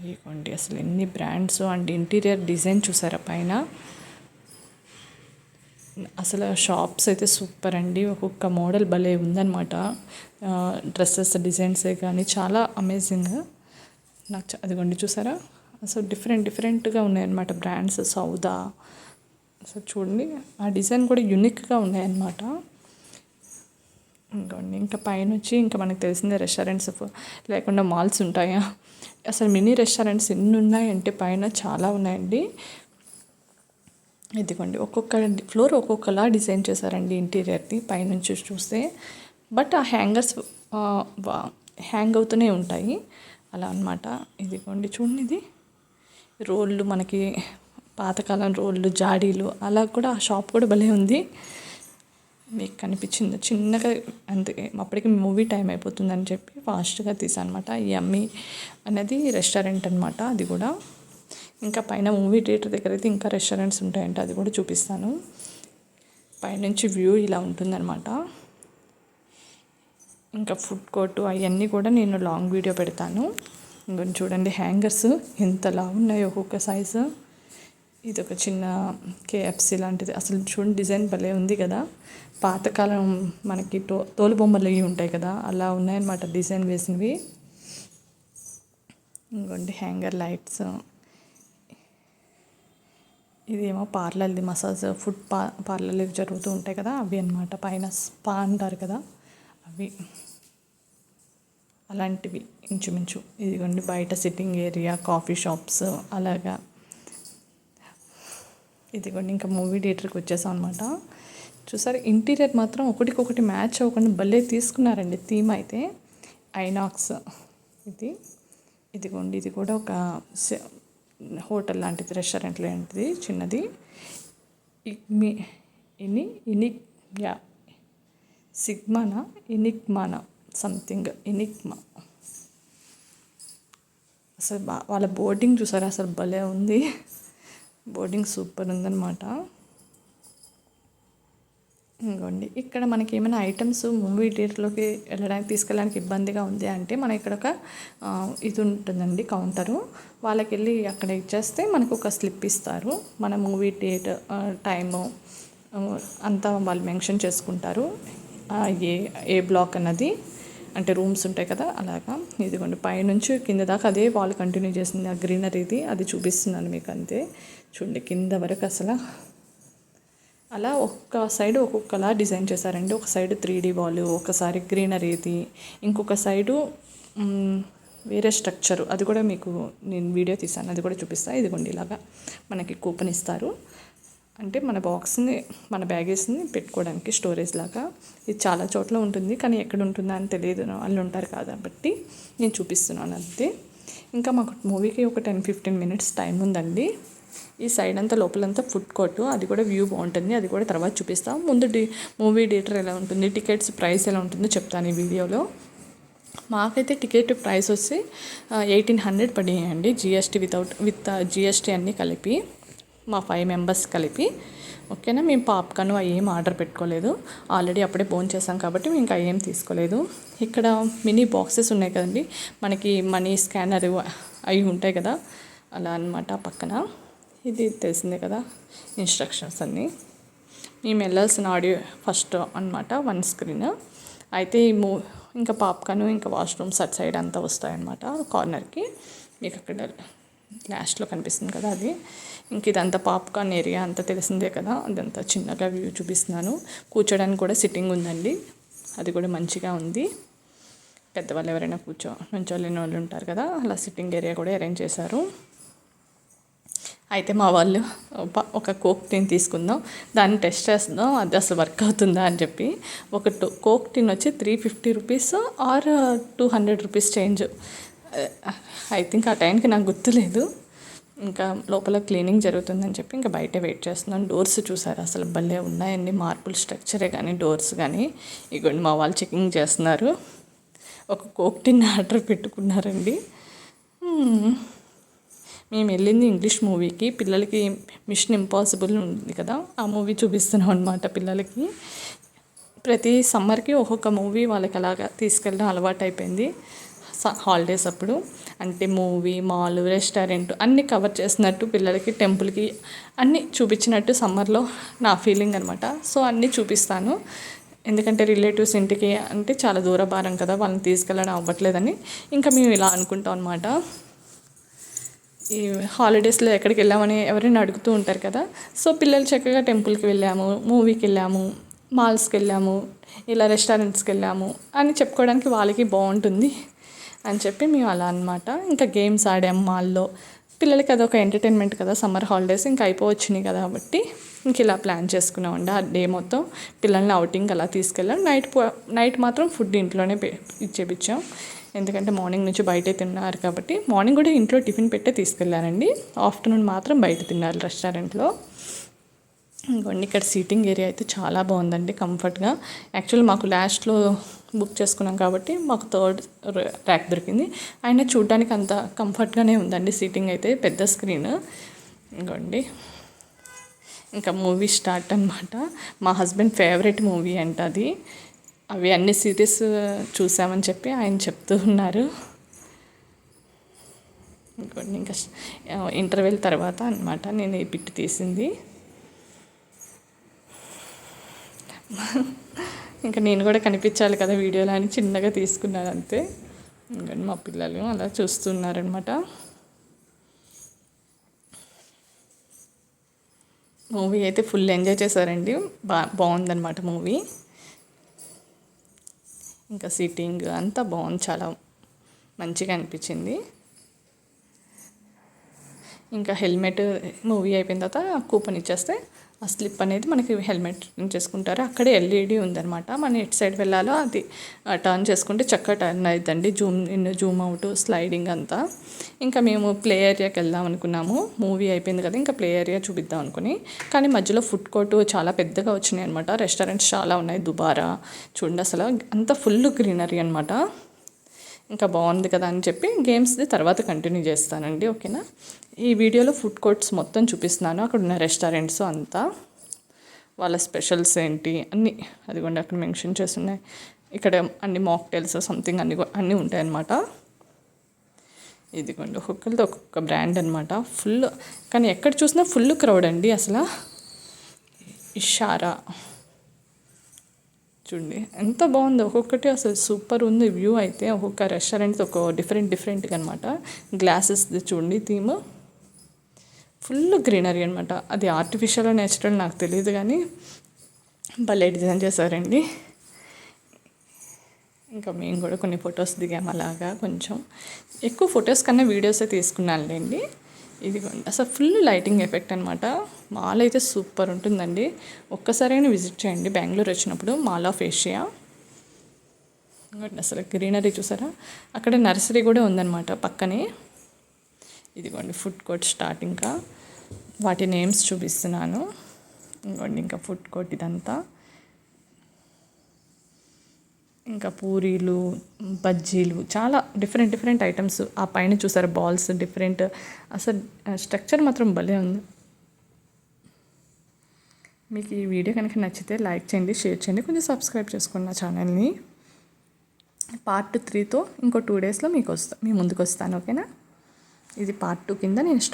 ఇదిగోండి అసలు ఎన్ని బ్రాండ్స్ అండ్ ఇంటీరియర్ డిజైన్ చూసారా పైన? అసలు షాప్స్ అయితే సూపర్ అండి. ఒక్కొక్క మోడల్ భలే ఉందన్నమాట. డ్రెస్సెస్ డిజైన్సే కానీ చాలా అమేజింగ్. నాకు చ- అదిగోండి చూసారా? అసలు డిఫరెంట్ డిఫరెంట్గా ఉన్నాయన్నమాట బ్రాండ్స్. సౌదా. అసలు చూడండి ఆ డిజైన్ కూడా యునిక్గా ఉన్నాయన్నమాట. ఇంకోండి ఇంకా పైన వచ్చి ఇంకా మనకు తెలిసిందే రెస్టారెంట్స్ లేకుండా మాల్స్ ఉంటాయా? అసలు మినీ రెస్టారెంట్స్ ఎన్ని ఉన్నాయంటే పైన చాలా ఉన్నాయండి. ఇదిగోండి ఒక్కొక్క ఫ్లోర్ ఒక్కొక్కలా డిజైన్ చేశారండి ఇంటీరియర్ది పైనుంచి చూస్తే. బట్ ఆ హ్యాంగర్స్ హ్యాంగ్ అవుతూనే ఉంటాయి. అలా అన్నమాట. ఇదిగోండి చూడండి ఇది. రోళ్ళు మనకి పాతకాలం రోళ్ళు జాడీలు అలా కూడా ఆ షాప్ కూడా భలే ఉంది. మీకు కనిపించింది. చిన్నగా అంతే అప్పటికి మూవీ టైం అయిపోతుందని చెప్పి ఫాస్ట్గా తీసాను అనమాట ఈ అమ్మి అనేది రెస్టారెంట్ అనమాట అది కూడా. ఇంకా పైన మూవీ థియేటర్ దగ్గర అయితే ఇంకా రెస్టారెంట్స్ ఉంటాయంట అది కూడా చూపిస్తాను. పైనుంచి వ్యూ ఇలా ఉంటుందన్నమాట. ఇంకా ఫుడ్ కోర్టు అవన్నీ కూడా నేను లాంగ్ వీడియో పెడతాను. ఇంకొని చూడండి హ్యాంగర్స్ ఎంతలా ఉన్నాయి ఒక్కొక్క సైజు. ఇది ఒక చిన్న కేఎఫ్సి లాంటిది. అసలు చూడండి డిజైన్ భలే ఉంది కదా. పాతకాలం మనకి తో తోలు బొమ్మలు ఇవి ఉంటాయి కదా అలా ఉన్నాయన్నమాట డిజైన్ వేసినవి. ఇంకోండి హ్యాంగర్ లైట్స్. ఇదేమో పార్లర్ది మసాజ్ ఫుడ్ పా పార్లర్లు జరుగుతూ ఉంటాయి కదా అవి అన్నమాట. పైన స్పా అంటారు కదా అవి. అలాంటివి ఇంచుమించు. ఇదిగోండి బయట సిట్టింగ్ ఏరియా కాఫీ షాప్స్ అలాగా. ఇదిగోండి ఇంకా మూవీ థియేటర్కి వచ్చేసాం అనమాట చూసారు ఇంటీరియర్ మాత్రం ఒకటికొకటి మ్యాచ్ అవ్వకుండా భలే తీసుకున్నారండి థీమ్ అయితే. ఐనాక్స్ ఇది. ఇదిగోండి ఇది కూడా ఒక సె- హోటల్ లాంటిది రెస్టారెంట్ లాంటిది చిన్నది. ఇగ్మి ఇని ఇనిక్ యా సిగ్మానా? ఇనిక్మానా? సంథింగ్ ఇనిక్మా. అసలు బా వాళ్ళ బోర్డింగ్ చూసారా? అసలు భలే ఉంది. బోర్డింగ్ సూపర్ ఉందన్నమాట. ఇంకోండి. ఇక్కడ మనకి ఏమైనా ఐటమ్స్ మూవీ థియేటర్లోకి వెళ్ళడానికి తీసుకెళ్ళడానికి ఇబ్బందిగా ఉంది అంటే మన ఇక్కడ ఒక ఇది ఉంటుందండి కౌంటరు వాళ్ళకి వెళ్ళి అక్కడ ఇచ్చేస్తే మనకు ఒక స్లిప్ ఇస్తారు. మన మూవీ థియేటర్ టైము అంతా వాళ్ళు మెన్షన్ చేసుకుంటారు. ఏ ఏ బ్లాక్ అన్నది. అంటే రూమ్స్ ఉంటాయి కదా అలాగా. ఇదిగోండి పైనుంచి కింద దాకా అదే వాల్ కంటిన్యూ చేసింది ఆ గ్రీనరీది అది చూపిస్తున్నాను మీకు అంతే చూడండి కింద వరకు అసలు అలా ఒక్క సైడ్ ఒక్కొక్కలా డిజైన్ చేశారండి. ఒక సైడ్ త్రీ డీ వాల్ ఒకసారి గ్రీనరీది ఇంకొక సైడు వేరే స్ట్రక్చర్. అది కూడా మీకు నేను వీడియో తీసాను అది కూడా చూపిస్తాను ఇదిగోండి ఇలాగా మనకి కూపన్ ఇస్తారు. అంటే మన బాక్స్ని మన బ్యాగేజ్ని పెట్టుకోవడానికి స్టోరేజ్ లాగా ఇది చాలా చోట్ల ఉంటుంది. కానీ ఎక్కడ ఉంటుందా అని తెలియదు. వాళ్ళు ఉంటారు కాబట్టి నేను చూపిస్తున్నాను అంతే. ఇంకా మాకు మూవీకి ఒక టెన్ ఫిఫ్టీన్ మినిట్స్ టైం ఉందండి. ఈ సైడ్ అంతా లోపలంతా ఫుడ్ కోర్టు. అది కూడా వ్యూ బాగుంటుంది. అది కూడా తర్వాత చూపిస్తాం. ముందు డి మూవీ థియేటర్ ఎలా ఉంటుంది? టికెట్స్ ప్రైస్ ఎలా ఉంటుందో చెప్తాను ఈ వీడియోలో. మాకైతే టికెట్ ప్రైస్ వచ్చి ఎయిటీన్ హండ్రెడ్ పడినాయండి. జిఎస్టీ వితౌట్ విత్ జిఎస్టీ అన్నీ కలిపి మా ఫైవ్ మెంబర్స్ కలిపి. ఓకేనా? మేము పాప్కార్న్ అవి ఏం ఆర్డర్ పెట్టుకోలేదు. ఆల్రెడీ అప్పుడే ఫోన్ చేసాం కాబట్టి మేము ఇంకా ఏం తీసుకోలేదు. ఇక్కడ మినీ బాక్సెస్ ఉన్నాయి కదండి. మనకి మనీ స్కానర్ అవి ఉంటాయి కదా. అలా అన్నమాట పక్కన. ఇది తెలిసిందే కదా ఇన్స్ట్రక్షన్స్ అన్నీ. మేము వెళ్ళాల్సిన ఆడియో ఫస్ట్ అన్నమాట వన్ స్క్రీన్ అయితే ఈ మూ ఇంకా పాప్కార్న్ ఇంకా వాష్రూమ్స్ సట్ సైడ్ అంతా వస్తాయన్నమాట కార్నర్కి మీకు అక్కడ లాస్ట్లో కనిపిస్తుంది కదా అది. ఇంక ఇదంతా పాప్కార్న్ ఏరియా అంతా తెలిసిందే కదా అదంతా చిన్నగా వ్యూ చూపిస్తున్నాను. కూర్చోడానికి కూడా సిట్టింగ్ ఉందండి అది కూడా మంచిగా ఉంది. పెద్దవాళ్ళు ఎవరైనా కూర్చో నుంచోలేని వాళ్ళు ఉంటారు కదా అలా సిట్టింగ్ ఏరియా కూడా అరేంజ్ చేశారు. అయితే మా వాళ్ళు ఒక కోక్ టిన్ తీసుకుందాం దాన్ని టెస్ట్ చేస్తుందాం అది అసలు వర్క్ అవుతుందా? అని చెప్పి ఒక టూ కోక్ టిన్ వచ్చి three fifty rupees or two hundred rupees change. I think ఆ టైంకి నాకు గుర్తులేదు. ఇంకా లోపల క్లీనింగ్ జరుగుతుందని చెప్పి ఇంకా బయట వెయిట్ చేస్తున్నాను డోర్స్ చూసారు? అసలు భలే ఉన్నాయండి. మార్పుల్ స్ట్రక్చరే కానీ డోర్స్ కానీ. ఇగోండి మా వాళ్ళు చెకింగ్ చేస్తున్నారు. ఒక కోక్ టిన్ ఆర్డర్ పెట్టుకున్నారండి. మేము వెళ్ళింది ఇంగ్లీష్ మూవీకి. పిల్లలకి మిషన్ ఇంపాసిబుల్ ఉంది కదా ఆ మూవీ చూపిస్తున్నాం అనమాట పిల్లలకి. ప్రతి సమ్మర్కి ఒక్కొక్క మూవీ వాళ్ళకి అలాగా తీసుకెళ్ళడం అలవాటు అయిపోయింది. హాలిడేస్ అప్పుడు. అంటే మూవీ మాల్ రెస్టారెంట్ అన్నీ కవర్ చేసినట్టు పిల్లలకి టెంపుల్కి అన్నీ చూపించినట్టు సమ్మర్లో నా ఫీలింగ్ అనమాట సో అన్నీ చూపిస్తాను. ఎందుకంటే రిలేటివ్స్ ఇంటికి అంటే చాలా దూర భారం కదా వాళ్ళని తీసుకెళ్ళడం అవ్వట్లేదని. ఇంకా మేము ఇలా అనుకుంటాం అనమాట ఈ హాలిడేస్లో ఎక్కడికి వెళ్ళామని ఎవరైనా అడుగుతూ ఉంటారు కదా. సో పిల్లలు చక్కగా టెంపుల్కి వెళ్ళాము మూవీకి వెళ్ళాము మాల్స్కి వెళ్ళాము ఇలా రెస్టారెంట్స్కి వెళ్ళాము అని చెప్పుకోవడానికి వాళ్ళకి బాగుంటుంది అని చెప్పి మేము అలా అనమాట ఇంకా గేమ్స్ ఆడాము మాల్లో. పిల్లలకి అదొక ఎంటర్టైన్మెంట్ కదా సమ్మర్ హాలిడేస్ ఇంకా అయిపోవచ్చినాయి కదా కాబట్టి ఇంక ఇలా ప్లాన్ చేసుకున్నామండి ఆ డే మొత్తం పిల్లల్ని అవుటింగ్ అలా తీసుకెళ్ళాం. నైట్ నైట్ మాత్రం ఫుడ్ ఇంట్లోనే ఇచ్చేపించాం ఎందుకంటే మార్నింగ్ నుంచి బయటే తిన్నారు కాబట్టి మార్నింగ్ కూడా ఇంట్లో టిఫిన్ పెట్టే తీసుకెళ్ళానండి ఆఫ్టర్నూన్ మాత్రం బయట తిన్నారు రెస్టారెంట్లో. ఇంకోండి ఇక్కడ సీటింగ్ ఏరియా అయితే చాలా బాగుందండి కంఫర్ట్గా. యాక్చువల్ మాకు లాస్ట్లో బుక్ చేసుకున్నాం కాబట్టి మాకు థర్డ్ ర్యాక్ దొరికింది. అయినా చూడడానికి అంత కంఫర్ట్గానే ఉందండి సీటింగ్ అయితే పెద్ద స్క్రీన్. ఇంకోండి ఇంకా మూవీ స్టార్ట్ అనమాట మా హస్బెండ్ ఫేవరెట్ మూవీ అంట అది. అవి అన్ని సిరీస్ చూసామని చెప్పి ఆయన చెప్తూ ఉన్నారు. ఇంకోటి ఇంకా ఇంటర్వెల్ తర్వాత అనమాట నేను ఈ పిట్ తీసింది. ఇంకా నేను కూడా కనిపించాలి కదా వీడియోలో అని చిన్నగా తీసుకున్నాను అంతే. ఇంకా మా పిల్లలు అలా చూస్తున్నారనమాట మూవీ అయితే ఫుల్ ఎంజాయ్ చేశారండి. బా బాగుందనమాట మూవీ. ఇంకా సిట్టింగ్ అంతా బాగుంది చాలా మంచిగా అనిపించింది. ఇంకా హెల్మెట్ మూవీ అయిపోయిన తర్వాత కూపన్ ఇచ్చేస్తే ఆ స్లిప్ అనేది మనకి హెల్మెట్ చేసుకుంటారు అక్కడే ఎల్ఈడి ఉందనమాట మనం ఎటు సైడ్ వెళ్ళాలో అది టర్న్ చేసుకుంటే చక్కగా టర్న్ అవుతుందండి zoom in zoom out sliding అంతా. ఇంకా మేము ప్లే ఏరియాకి వెళ్దాం అనుకున్నాము. మూవీ అయిపోయింది కదా ఇంకా ప్లే ఏరియా చూపిద్దాం అనుకుని. కానీ మధ్యలో ఫుడ్ కోర్టు చాలా పెద్దగా వచ్చినాయి అనమాట రెస్టారెంట్స్ చాలా ఉన్నాయి. దుబారా చూడండి అసలు అంత ఫుల్ గ్రీనరీ అనమాట ఇంకా బాగుంది కదా అని చెప్పి గేమ్స్ది తర్వాత కంటిన్యూ చేస్తానండి ఓకేనా? ఈ వీడియోలో ఫుడ్ కోర్ట్స్ మొత్తం చూపిస్తున్నాను. అక్కడ ఉన్న రెస్టారెంట్స్ అంతా. వాళ్ళ స్పెషల్స్ ఏంటి అన్నీ అదిగోండి అక్కడ మెన్షన్ చేస్తున్నాయి. ఇక్కడ అన్ని మాక్టైల్స్ సంథింగ్ అన్ని అన్నీ ఉంటాయన్నమాట. ఇదిగోండి ఒక్కొక్కరిది ఒక్కొక్క బ్రాండ్ అనమాట ఫుల్ కానీ ఎక్కడ చూసినా ఫుల్ క్రౌడ్ అండి అసలు. ఇషారా. చూడండి. ఎంత బాగుంది. ఒక్కొక్కటి అసలు సూపర్ ఉంది వ్యూ అయితే. ఒక్కొక్క రెస్టారెంట్ ఒక డిఫరెంట్ డిఫరెంట్గా అనమాట గ్లాసెస్ చూడండి థీమ్. ఫుల్ గ్రీనరీ అనమాట అది ఆర్టిఫిషియల్ నేచురల్ నాకు తెలియదు కానీ భలే డిజైన్ చేశారండి. ఇంకా మేము కూడా కొన్ని ఫొటోస్ దిగాము అలాగా కొంచెం. ఎక్కువ ఫొటోస్ కన్నా వీడియోసే తీసుకున్నానులేండి. ఇది అసలు ఫుల్ లైటింగ్ ఎఫెక్ట్ అనమాట మాల్ అయితే సూపర్ ఉంటుందండి. ఒక్కసారైనా విజిట్ చేయండి. బెంగళూరు వచ్చినప్పుడు మాల్ ఆఫ్ ఏషియా. అసలు గ్రీనరీ చూసారా? అక్కడ నర్సరీ కూడా ఉందన్నమాట పక్కనే. ఇదిగోండి ఫుడ్ కోర్ట్ స్టార్ట్ ఇంకా వాటి నేమ్స్ చూపిస్తున్నాను. ఇంకోండి ఇంకా ఫుడ్ కోర్ట్ ఇదంతా. ఇంకా పూరీలు బజ్జీలు చాలా డిఫరెంట్ డిఫరెంట్ ఐటమ్స్ ఆ పైన చూసారు బాల్స్ డిఫరెంట్ అసలు స్ట్రక్చర్ మాత్రం భలే ఉంది. మీకు ఈ వీడియో కనుక నచ్చితే లైక్ చేయండి షేర్ చేయండి కొంచెం సబ్స్క్రైబ్ చేసుకోండి నా ఛానల్ని. పార్ట్ త్రీతో ఇంకో టూ డేస్లో మీకు వస్తా మీ ముందుకు వస్తాను ఓకేనా? ఇది పార్ట్ టూ కింద నేను స్టాప్